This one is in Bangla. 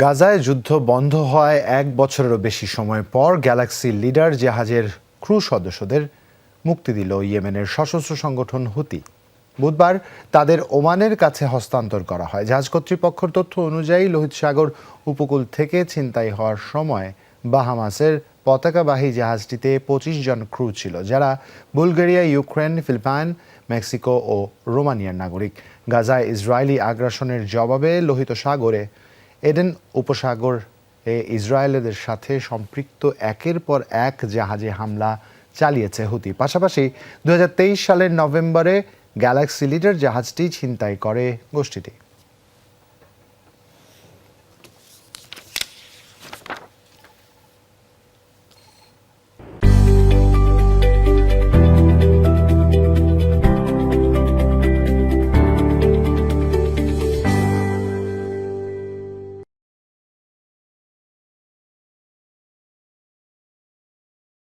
গাজায় যুদ্ধ বন্ধ হওয়ায় এক বছরেরও বেশি সময় পর গ্যালাক্সি লিডার জাহাজের ক্রু সদস্যদের মুক্তি দিল ইয়েমেনের সশস্ত্র সংগঠন হুতি। বুধবার তাদের ওমানের কাছে হস্তান্তর করা হয়। জাহাজ কর্তৃপক্ষের তথ্য অনুযায়ী লোহিত সাগর উপকূল থেকে ছিনতাই হওয়ার সময় বাহামাসের পতাকাবাহী জাহাজটিতে পঁচিশ জন ক্রু ছিল, যারা বুলগেরিয়া, ইউক্রেন, ফিলিপাইন, মেক্সিকো ও রোমানিয়ার নাগরিক। গাজায় ইসরায়েলি আগ্রাসনের জবাবে লোহিত সাগরে এডেন উপসাগর এ ইসরায়েলদের সাথে সম্পৃক্ত একের পর এক জাহাজে হামলা চালিয়েছে হুতি। পাশাপাশি দুই হাজার তেইশ সালের নভেম্বরে গ্যালাক্সি লিডার জাহাজটি ছিনতাই করে গোষ্ঠীটি।